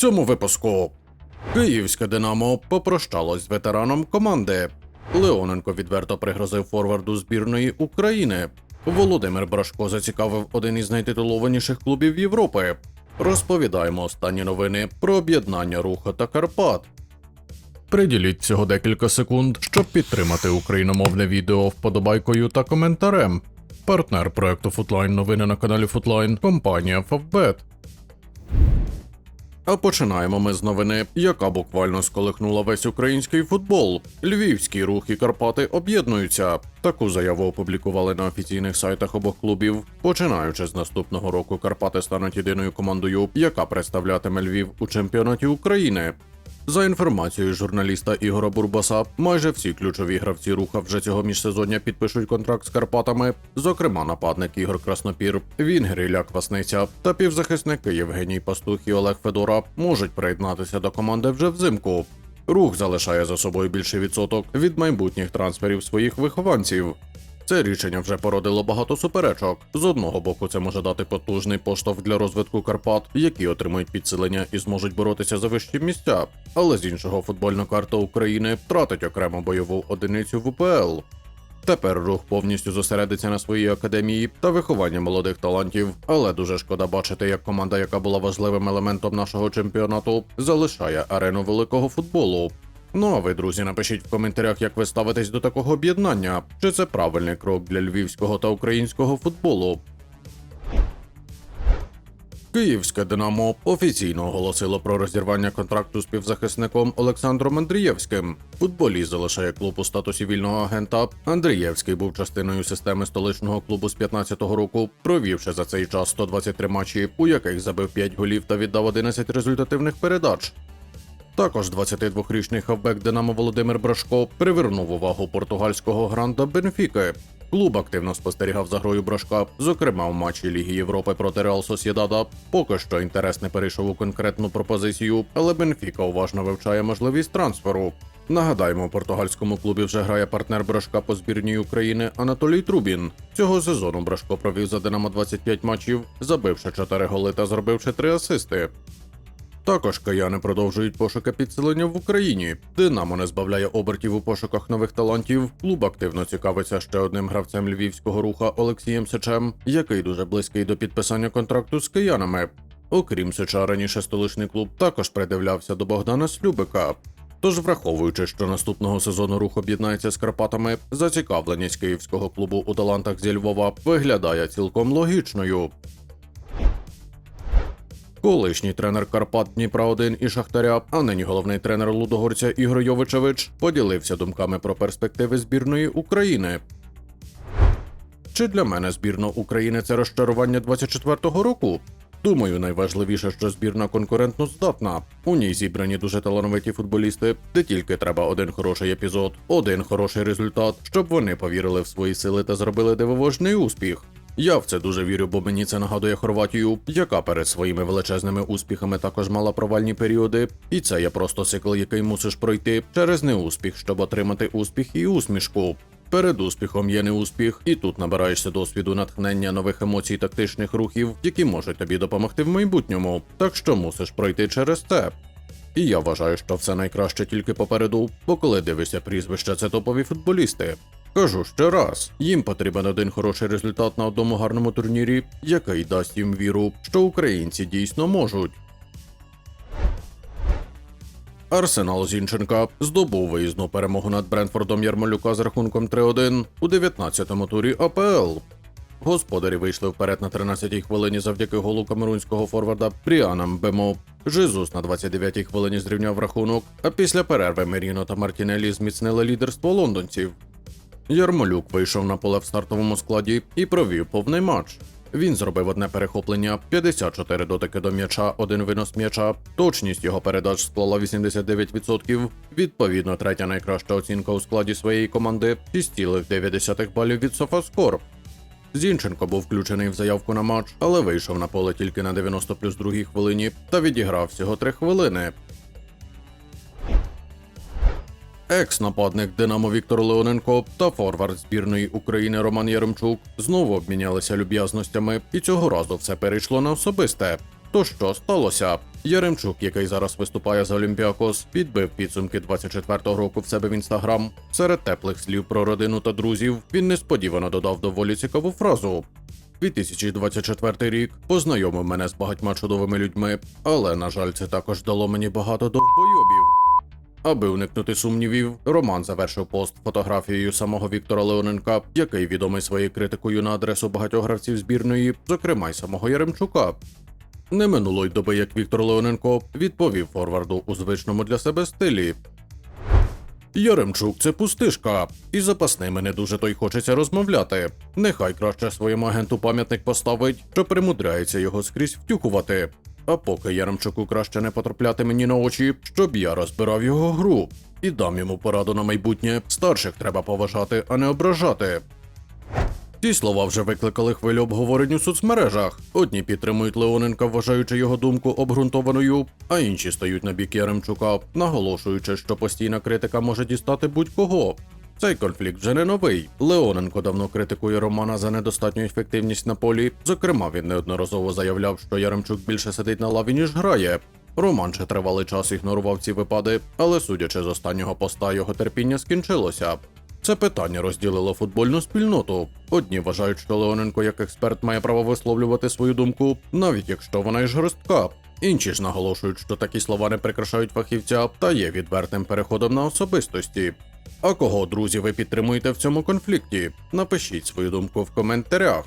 цьому випуску. Київське Динамо попрощалось з ветераном команди. Леоненко відверто пригрозив форварду збірної України. Володимир Брашко зацікавив один із найтитулованіших клубів Європи. Розповідаємо останні новини про об'єднання руху та Карпат. Приділіть цього декілька секунд, щоб підтримати україномовне відео вподобайкою та коментарем. Партнер проекту Футлайн новини на каналі Футлайн компанія Favbet. А починаємо ми з новини, яка буквально сколихнула весь український футбол. Львівський рух і Карпати об'єднуються. Таку заяву опублікували на офіційних сайтах обох клубів. Починаючи з наступного року, Карпати стануть єдиною командою, яка представлятиме Львів у чемпіонаті України. За інформацією журналіста Ігора Бурбаса, майже всі ключові гравці руха вже цього міжсезоння підпишуть контракт з Карпатами. Зокрема, нападник Ігор Краснопір, Вінгер Ілля Квасниця та півзахисники Євгеній Пастух і Олег Федора можуть приєднатися до команди вже взимку. Рух залишає за собою більший відсоток від майбутніх трансферів своїх вихованців. Це рішення вже породило багато суперечок. З одного боку, це може дати потужний поштовх для розвитку Карпат, які отримують підсилення і зможуть боротися за вищі місця. Але з іншого, футбольна карта України втратить окрему бойову одиницю в УПЛ. Тепер рух повністю зосередиться на своїй академії та вихованні молодих талантів. Але дуже шкода бачити, як команда, яка була важливим елементом нашого чемпіонату, залишає арену великого футболу. Ну а ви, друзі, напишіть в коментарях, як ви ставитесь до такого об'єднання, чи це правильний крок для львівського та українського футболу. Київське Динамо офіційно оголосило про розірвання контракту з півзахисником Олександром Андрієвським. Футболіст залишає клуб у статусі вільного агента. Андрієвський був частиною системи столичного клубу з 15-го року, провівши за цей час 123 матчі, у яких забив 5 голів та віддав 11 результативних передач. Також 22-річний хавбек Динамо Володимир Брашко привернув увагу португальського гранда Бенфіки. Клуб активно спостерігав за грою Брашка, зокрема в матчі Ліги Європи проти Реал Сосєдада. Поки що інтерес не перейшов у конкретну пропозицію, але Бенфіка уважно вивчає можливість трансферу. Нагадаємо, у португальському клубі вже грає партнер Брашка по збірній України Анатолій Трубін. Цього сезону Брашко провів за Динамо 25 матчів, забивши 4 голи та зробивши 3 асисти. Також кияни продовжують пошуки підсилення в Україні. Динамо не збавляє обертів у пошуках нових талантів. Клуб активно цікавиться ще одним гравцем львівського руха Олексієм Сичем, який дуже близький до підписання контракту з киянами. Окрім Сича, раніше столичний клуб також придивлявся до Богдана Слюбика. Тож, враховуючи, що наступного сезону рух об'єднається з Карпатами, зацікавленість київського клубу у талантах зі Львова виглядає цілком логічною. Колишній тренер Карпат Дніпра 1 і Шахтаря, а нині головний тренер Лудогорця Ігор Йовичевич поділився думками про перспективи збірної України. Чи для мене збірна України це розчарування 24-го року? Думаю, найважливіше, що збірна конкурентно здатна. У ній зібрані дуже талановиті футболісти, де тільки треба один хороший епізод, один хороший результат, щоб вони повірили в свої сили та зробили дивовижний успіх. Я в це дуже вірю, бо мені це нагадує Хорватію, яка перед своїми величезними успіхами також мала провальні періоди, і це є просто цикл, який мусиш пройти через неуспіх, щоб отримати успіх і усмішку. Перед успіхом є неуспіх, і тут набираєшся досвіду натхнення нових емоцій, тактичних рухів, які можуть тобі допомогти в майбутньому. Так що мусиш пройти через це. І я вважаю, що все найкраще тільки попереду, бо коли дивишся прізвища, це топові футболісти. Кажу ще раз, їм потрібен один хороший результат на одному гарному турнірі, який дасть їм віру, що українці дійсно можуть. Арсенал Зінченка здобув виїзну перемогу над Брентфордом Ярмолюка з рахунком 3-1 у 19-му турі АПЛ. Господарі вийшли вперед на 13-й хвилині завдяки голу камерунського форварда Пріана Мбемо. Жизус на 29-й хвилині зрівняв рахунок, а після перерви Меріно та Мартінелі зміцнили лідерство лондонців. Ярмолюк вийшов на поле в стартовому складі і провів повний матч. Він зробив одне перехоплення, 54 дотики до м'яча, один винос м'яча. Точність його передач склала 89%. Відповідно, третя найкраща оцінка у складі своєї команди 6,9 балів від Софаскор. Зінченко був включений в заявку на матч, але вийшов на поле тільки на 90 плюс другій хвилині та відіграв всього 3 хвилини. Екс-нападник Динамо Віктор Леоненко та форвард збірної України Роман Яремчук знову обмінялися люб'язностями, і цього разу все перейшло на особисте. То що сталося? Яремчук, який зараз виступає за Олімпіакос, підбив підсумки 24-го року в себе в інстаграм. Серед теплих слів про родину та друзів він несподівано додав доволі цікаву фразу. 2024 рік познайомив мене з багатьма чудовими людьми, але на жаль, це також дало мені багато довбойобів. Аби уникнути сумнівів, Роман завершив пост фотографією самого Віктора Леоненка, який відомий своєю критикою на адресу багатьох гравців збірної, зокрема й самого Яремчука. Не минуло й доби, як Віктор Леоненко відповів форварду у звичному для себе стилі. Яремчук це пустишка, і запасними не дуже то й хочеться розмовляти. Нехай краще своєму агенту пам'ятник поставить, що примудряється його скрізь втюхувати. А поки Яремчуку краще не потрапляти мені на очі, щоб я розбирав його гру. І дам йому пораду на майбутнє. Старших треба поважати, а не ображати. Ці слова вже викликали хвилю обговорень у соцмережах. Одні підтримують Леоненка, вважаючи його думку обґрунтованою, а інші стають на бік Яремчука, наголошуючи, що постійна критика може дістати будь-кого. Цей конфлікт вже не новий. Леоненко давно критикує Романа за недостатню ефективність на полі. Зокрема, він неодноразово заявляв, що Яремчук більше сидить на лаві, ніж грає. Роман ще тривалий час ігнорував ці випади, але судячи з останнього поста, його терпіння скінчилося. Це питання розділило футбольну спільноту. Одні вважають, що Леоненко як експерт має право висловлювати свою думку, навіть якщо вона й жорстка. Інші ж наголошують, що такі слова не прикрашають фахівця та є відвертим переходом на особистості. А кого, друзі, ви підтримуєте в цьому конфлікті? Напишіть свою думку в коментарях.